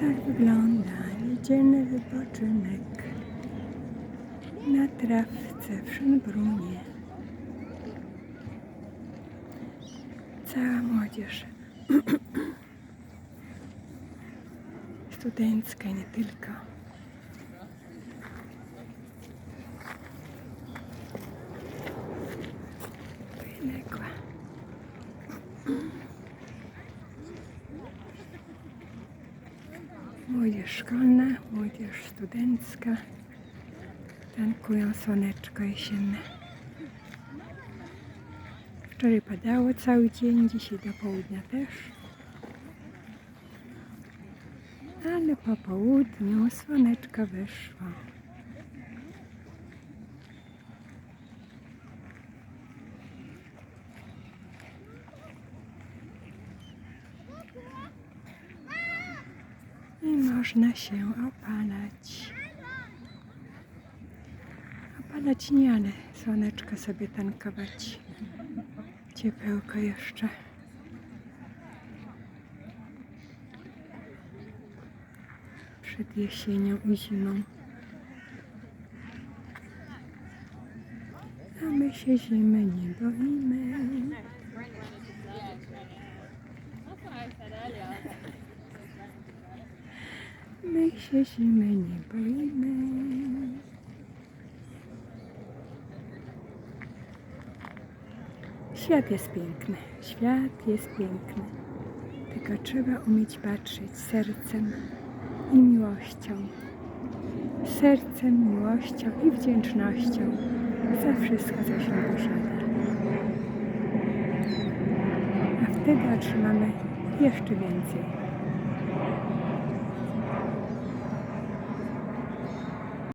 Tak wygląda niedzielny wypoczynek na trawce w Szynbrunie. Cała młodzież studencka nie tylko. Wyległa. Młodzież szkolna, młodzież studencka. Tankują słoneczko jesienne. Wczoraj padało cały dzień, dzisiaj do południa też. Ale po południu słoneczko wyszło. I można się opalać. Opalać nie, ale słoneczko sobie tankować. Ciepełko jeszcze. Przed jesienią i zimą. A my się zimy nie boimy. Się zimy nie boimy. Świat jest piękny, świat jest piękny. Tylko trzeba umieć patrzeć sercem i miłością. Sercem, miłością i wdzięcznością za wszystko, co się posiada. A wtedy otrzymamy jeszcze więcej.